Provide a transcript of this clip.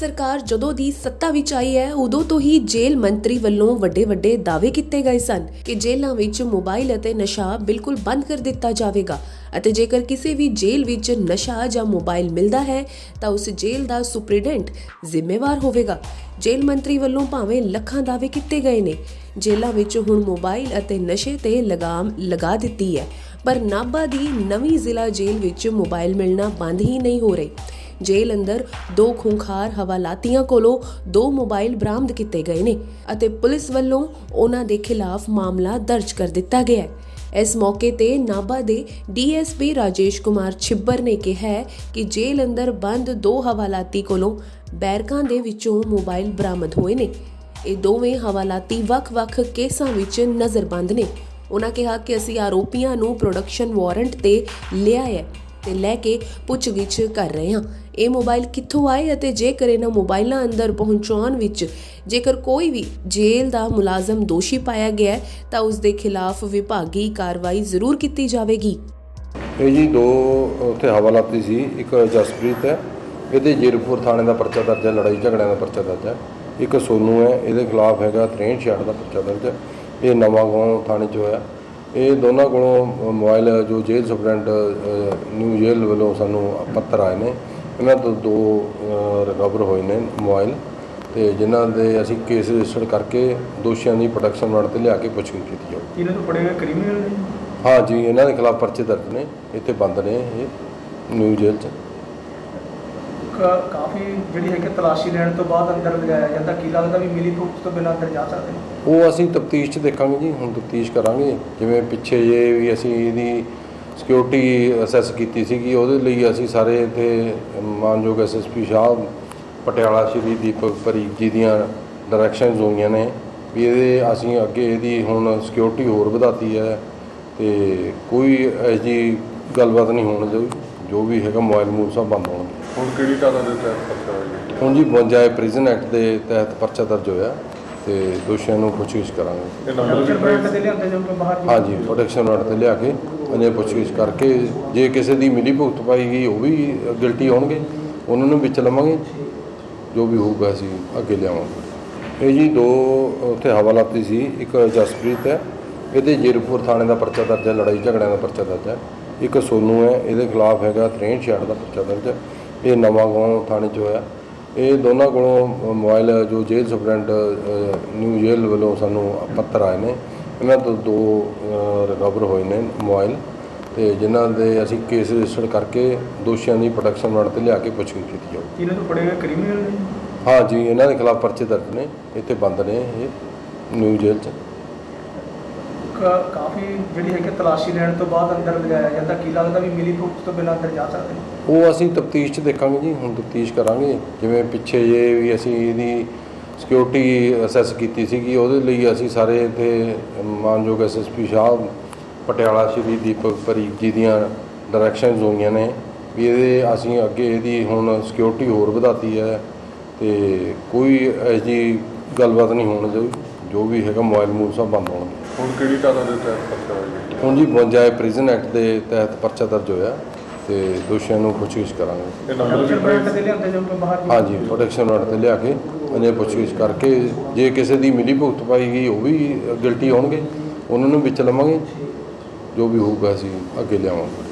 ਸਰਕਾਰ ਜਦੋਂ ਦੀ ਸੱਤਾ ਵਿੱਚ ਆਈ ਹੈ, ਉਦੋਂ ਤੋਂ ਹੀ ਜੇਲ੍ਹ ਮੰਤਰੀ ਵੱਲੋਂ ਵੱਡੇ ਵੱਡੇ ਦਾਅਵੇ ਕੀਤੇ ਗਏ ਸਨ ਕਿ ਜੇਲ੍ਹਾਂ ਵਿੱਚ ਮੋਬਾਈਲ ਅਤੇ ਨਸ਼ਾ ਬਿਲਕੁਲ ਬੰਦ ਕਰ ਦਿੱਤਾ ਜਾਵੇਗਾ ਅਤੇ ਜੇਕਰ ਕਿਸੇ ਵੀ ਜੇਲ੍ਹ ਵਿੱਚ ਨਸ਼ਾ ਜਾਂ ਮੋਬਾਈਲ ਮਿਲਦਾ ਹੈ, ਤਾਂ ਉਸ ਜੇਲ੍ਹ ਦਾ ਸੁਪਰੀਡੈਂਟ ਜ਼ਿੰਮੇਵਾਰ ਹੋਵੇਗਾ। ਜੇਲ੍ਹ ਮੰਤਰੀ ਵੱਲੋਂ ਭਾਵੇਂ ਲੱਖਾਂ ਦਾਅਵੇ ਕੀਤੇ ਗਏ ਨੇ, ਜੇਲ੍ਹਾਂ ਵਿੱਚ ਹੁਣ ਮੋਬਾਈਲ ਅਤੇ ਨਸ਼ੇ ਤੇ ਲਗਾਮ ਲਗਾ ਦਿੱਤੀ ਹੈ, ਪਰ ਨਾਭਾ ਦੀ ਨਵੀਂ ਜ਼ਿਲ੍ਹਾ ਜੇਲ੍ਹ ਵਿੱਚ ਮੋਬਾਈਲ ਮਿਲਣਾ ਬੰਦ ਹੀ ਨਹੀਂ ਹੋ ਰਹੀ। ਜੇਲ੍ਹ ਅੰਦਰ ਦੋ ਖੁੰਖਾਰ ਹਵਾਲਾਤੀਆਂ ਕੋਲੋਂ ਦੋ ਮੋਬਾਈਲ ਬਰਾਮਦ ਕੀਤੇ ਗਏ ਨੇ ਅਤੇ ਪੁਲਿਸ ਵੱਲੋਂ ਉਹਨਾਂ ਦੇ ਖਿਲਾਫ ਮਾਮਲਾ ਦਰਜ ਕਰ ਦਿੱਤਾ ਗਿਆ ਹੈ। ਇਸ ਮੌਕੇ ਤੇ ਨਾਭਾ ਦੇ ਡੀਐਸਪੀ ਰਾਜੇਸ਼ ਕੁਮਾਰ ਛਿੱਬਰ ਨੇ ਕਿਹਾ ਕਿ ਜੇਲ੍ਹ ਅੰਦਰ ਬੰਦ ਦੋ ਹਵਾਲਾਤੀ ਕੋਲੋਂ ਬੈਰਕਾਂ ਦੇ ਵਿੱਚੋਂ ਮੋਬਾਈਲ ਬਰਾਮਦ ਹੋਏ ਨੇ। ਇਹ ਦੋਵੇਂ ਹਵਾਲਾਤੀ ਵੱਖ-ਵੱਖ ਕੇਸਾਂ ਵਿੱਚ ਨਜ਼ਰਬੰਦ ਨੇ। ਉਹਨਾਂ ਕਿਹਾ ਕਿ ਅਸੀਂ ਆਰੋਪੀਆਂ ਨੂੰ ਪ੍ਰੋਡਕਸ਼ਨ ਵਾਰੰਟ ਤੇ ਲਿਆ ਹੈ ਤੇ ਲੈ ਕੇ ਪੁੱਛਗਿੱਛ ਕਰ ਰਹੇ ਹਾਂ। ਇਹ ਮੋਬਾਈਲ ਕਿੱਥੋਂ ਆਏ ਅਤੇ ਜੇਕਰ ਇਹਨਾਂ ਮੋਬਾਈਲਾਂ ਅੰਦਰ ਪਹੁੰਚਾਉਣ ਵਿੱਚ ਜੇਕਰ ਕੋਈ ਵੀ ਜੇਲ੍ਹ ਦਾ ਮੁਲਾਜ਼ਮ ਦੋਸ਼ੀ ਪਾਇਆ ਗਿਆ ਹੈ, ਤਾਂ ਉਸ ਦੇ ਖਿਲਾਫ ਵਿਭਾਗੀ ਕਾਰਵਾਈ ਜ਼ਰੂਰ ਕੀਤੀ ਜਾਵੇਗੀ। ਇਹ ਜੀ ਦੋ ਉੱਥੇ ਹਵਾਲਾਤੀ ਸੀ ਇੱਕ ਜਸਪ੍ਰੀਤ ਹੈ ਇਹਦੇ ਜੀਰਪੁਰ ਥਾਣੇ ਦਾ ਪਰਚਾ ਦਰਜ ਹੈ ਲੜਾਈ ਝਗੜਿਆਂ ਦਾ ਪਰਚਾ ਦਰਜ ਹੈ। ਇੱਕ ਸੋਨੂ ਹੈ ਇਹਦੇ ਖਿਲਾਫ ਹੈਗਾ 6366 ਦਾ ਪਰਚਾ ਦਰਜ ਹੈ। ਇਹ ਨਵਾਂ ਗਾਉਂ ਥਾਣੇ 'ਚ ਹੋਇਆ ਇਹ ਦੋਨਾਂ ਕੋਲੋਂ ਮੋਬਾਈਲ ਜੋ ਜੇਲ੍ਹ ਸੁਪਰਡੈਂਟ ਨਿਊ ਜੇਲ੍ਹ ਵੱਲੋਂ ਸਾਨੂੰ ਪੱਤਰ ਆਏ ਨੇ। ਇਹਨਾਂ ਤੋਂ ਦੋ ਰਿਕਵਰ ਹੋਏ ਨੇ ਮੋਬਾਈਲ ਤੇ ਜਿਨ੍ਹਾਂ ਦੇ ਅਸੀਂ ਕੇਸ ਰਜਿਸਟਰ ਕਰਕੇ ਦੋਸ਼ੀਆਂ ਦੀ ਪ੍ਰੋਡਕਸ਼ਨ ਵਾਰੰਟ ਤੇ ਲਿਆ ਕੇ ਪੁੱਛਗਿੱਛ ਕੀਤੀ ਜਾਊ। ਇਹਨਾਂ ਨੂੰ ਫੜੇ ਗਏ ਕ੍ਰਿਮੀਨਲ ਨੇ? ਹਾਂ ਜੀ ਇਹਨਾਂ ਦੇ ਖਿਲਾਫ ਪਰਚੇ ਦਰਜ ਨੇ ਇੱਥੇ ਬੰਦ ਨੇ ਇਹ ਨਿਊ ਜੇਲ੍ਹ 'ਚ। ਕਾ- ਕਾਫੀ ਜਿਹੜੀ ਹੈ ਕਿ ਤਲਾਸ਼ੀ ਲੈਣ ਤੋਂ ਬਾਅਦ ਅੰਦਰ ਲਿਜਾਇਆ ਜਾਂਦਾ ਕੀ ਲੱਗਦਾ ਵੀ ਮਿਲੀ ਭੁਗਤ ਤੋਂ ਬਿਨਾਂ ਅੰਦਰ ਜਾ ਸਕਦੇ ਨੇ? ਉਹ ਅਸੀਂ ਤਫਤੀਸ਼ 'ਚ ਦੇਖਾਂਗੇ ਜੀ ਹੁਣ ਤਫਤੀਸ਼ ਕਰਾਂਗੇ ਜਿਵੇਂ ਪਿੱਛੇ ਜੇ ਵੀ ਅਸੀਂ ਇਹਦੀ ਸਿਕਿਉਰਿਟੀ ਅਸੈਸ ਕੀਤੀ ਸੀਗੀ ਉਹਦੇ ਲਈ ਅਸੀਂ ਸਾਰੇ ਇੱਥੇ ਮਾਨਯੋਗ ਐਸਐਸਪੀ ਸਾਹਿਬ ਪਟਿਆਲਾ ਸ਼੍ਰੀ ਦੀਪਕ ਪਰੀਕ ਜੀ ਦੀਆਂ ਡਾਇਰੈਕਸ਼ਨਸ ਹੋਈਆਂ ਨੇ ਵੀ ਇਹਦੇ ਅਸੀਂ ਅੱਗੇ ਇਹਦੀ ਹੁਣ ਸਿਕਿਉਰਿਟੀ ਹੋਰ ਵਧਾਤੀ ਹੈ ਤੇ ਕੋਈ ਐਸੀ ਗੱਲਬਾਤ ਨਹੀਂ ਹੋਣ ਜੋ ਜੋ ਵੀ ਹੈਗਾ ਮੋਬਾਈਲ ਮੂਲ ਸਭ ਬੰਦ ਹੋਣਗੇ। ਹੁਣ ਕਿਹੜੀ ਧਾਰਾ ਦੇ ਤਹਿਤ ਪਰਚਾ ਹੋਇਆ? ਹੁਣ ਜੀ 52 ਪ੍ਰਿਜ਼ਨ ਐਕਟ ਦੇ ਤਹਿਤ ਪਰਚਾ ਦਰਜ ਹੋਇਆ ਤੇ ਦੋਸ਼ੀਆਂ ਨੂੰ ਪੁੱਛਗਿੱਛ ਕਰਾਂਗੇ। ਇਹ ਨੰਬਰ ਵੀ ਪ੍ਰੋਡਕਸ਼ਨ ਪ੍ਰਾਈਸ ਬ੍ਰਾਂਡ ਦੇ ਲਿਆਂਦੇ ਜਦੋਂ ਬਾਹਰ ਹਾਂਜੀ ਪ੍ਰੋਟੈਕਸ਼ਨ ਵਾਰਡ ਤੇ ਲਿਆ ਕੇ ਉਹਨੇ ਪੁੱਛਗਿੱਛ ਕਰਕੇ ਜੇ ਕਿਸੇ ਦੀ ਮਿਲੀ ਭੁਗਤ ਪਾਈ ਗਈ, ਉਹ ਵੀ ਗਿਲਟੀ ਹੋਣਗੇ। ਉਹਨਾਂ ਨੂੰ ਵਿੱਚ ਲਵਾਂਗੇ। ਜੋ ਵੀ ਹੋਊਗਾ ਅਸੀਂ ਅੱਗੇ ਲਿਆਵਾਂਗੇ। ਇਹ ਜੀ ਦੋ ਉੱਥੇ ਹਵਾਲਾਤੀ ਸੀ। ਇੱਕ ਜਸਪ੍ਰੀਤ ਹੈ। ਇਹਦੇ ਜੀਰਪੁਰ ਥਾਣੇ ਦਾ ਪਰਚਾ ਦਰਜ ਹੈ। ਲੜਾਈ ਝਗੜਿਆਂ ਦਾ ਪਰਚਾ ਦਰਜ ਹੈ। ਇੱਕ ਸੋਨੂ ਹੈ। ਇਹਦੇ ਖਿਲਾਫ ਹੈਗਾ 6366 ਦਾ ਪਰਚਾ ਦਰਜ ਹੈ। ਇਹ ਨਵਾਂ ਗਾਉਂ ਥਾਣੇ 'ਚ ਹੋਇਆ। ਇਹ ਦੋਨਾਂ ਕੋਲੋਂ ਮੋਬਾਈਲ ਜੋ ਜੇਲ੍ਹ ਸੁਪਰਡੈਂਟ ਨਿਊ ਜੇਲ੍ਹ ਵੱਲੋਂ ਸਾਨੂੰ ਪੱਤਰ ਆਏ ਨੇ। ਇਹਨਾਂ ਤੋਂ ਦੋ ਰਿਕਵਰ ਹੋਏ ਨੇ ਮੋਬਾਈਲ ਤੇ ਜਿਨ੍ਹਾਂ ਦੇ ਅਸੀਂ ਕੇਸ ਰਜਿਸਟਰ ਕਰਕੇ ਦੋਸ਼ੀਆਂ ਦੀ ਪ੍ਰੋਡਕਸ਼ਨ ਵਾਰੰਟ ਤੇ ਲਿਆ ਕੇ ਪੁੱਛਗਿੱਛ ਕੀਤੀ ਜਾਊ। ਇਹਨਾਂ ਨੂੰ ਫੜੇ ਗਏ? ਕ੍ਰਿਮੀਨਲ ਨੇ? ਹਾਂ ਜੀ ਇਹਨਾਂ ਦੇ ਖਿਲਾਫ ਪਰਚੇ ਦਰਜ ਨੇ ਇੱਥੇ ਬੰਦ ਨੇ ਇਹ ਨਿਊ ਜੇਲ੍ਹ 'ਚ। ਕਾ- ਕਾਫੀ ਜਿਹੜੀ ਹੈ ਕਿ ਤਲਾਸ਼ੀ ਲੈਣ ਤੋਂ ਬਾਅਦ ਅੰਦਰ ਲਿਜਾਇਆ ਜਾਂਦਾ ਕੀ ਲੱਗਦਾ ਵੀ ਮਿਲੀ ਭੁਗਤ ਤੋਂ ਬਿਨਾਂ ਅੰਦਰ ਜਾ ਸਕਦੇ ਨੇ? ਉਹ ਅਸੀਂ ਤਫਤੀਸ਼ 'ਚ ਦੇਖਾਂਗੇ ਜੀ ਹੁਣ ਤਫਤੀਸ਼ ਕਰਾਂਗੇ ਜਿਵੇਂ ਪਿੱਛੇ ਜੇ ਵੀ ਅਸੀਂ ਇਹਦੀ ਸਿਕਿਉਰਿਟੀ ਅਸੈਸ ਕੀਤੀ ਸੀਗੀ ਉਹਦੇ ਲਈ ਅਸੀਂ ਸਾਰੇ ਇੱਥੇ ਮਾਨਯੋਗ ਐਸਐਸਪੀ ਸਾਹਿਬ ਪਟਿਆਲਾ ਸ਼੍ਰੀ ਦੀਪਕ ਪਰੀਕ ਜੀ ਦੀਆਂ ਡਾਇਰੈਕਸ਼ਨਸ ਹੋਈਆਂ ਨੇ ਵੀ ਇਹਦੇ ਅਸੀਂ ਅੱਗੇ ਇਹਦੀ ਹੁਣ ਸਿਕਿਉਰਿਟੀ ਹੋਰ ਵਧਾਤੀ ਹੈ ਤੇ ਕੋਈ ਐਸੀ ਗੱਲਬਾਤ ਨਹੀਂ ਹੋਣ ਜੋ ਜੋ ਵੀ ਹੈਗਾ ਮੋਬਾਈਲ ਮੂਲ ਸਭ ਬੰਦ ਹੋਣਗੇ। ਹੁਣ ਕਿਹੜੀ ਧਾਰਾ ਦੇ ਤਹਿਤ ਪਰਚਾ ਹੋਇਆ ਹੁਣ ਜੀ 52 ਪ੍ਰਿਜ਼ਨ ਐਕਟ ਦੇ ਤਹਿਤ ਪਰਚਾ ਦਰਜ ਹੋਇਆ। ਤੇ ਦੋਸ਼ੀਆਂ ਨੂੰ ਪੁੱਛਗਿੱਛ ਕਰਾਂਗੇ। ਹਾਂਜੀ ਪ੍ਰੋਟੈਕਸ਼ਨ ਵਾਰਡ ਤੇ ਲਿਆ ਕੇ ਉਹਨੇ ਪੁੱਛਗਿੱਛ ਕਰਕੇ ਜੇ ਕਿਸੇ ਦੀ ਮਿਲੀ ਭੁਗਤ ਪਾਈ ਗਈ ਉਹ ਵੀ ਗਿਲਟੀ ਹੋਣਗੇ। ਉਹਨਾਂ ਨੂੰ ਵਿੱਚ ਲਵਾਂਗੇ। ਜੋ ਵੀ ਹੋਊਗਾ ਅਸੀਂ ਅੱਗੇ ਲਿਆਵਾਂਗੇ।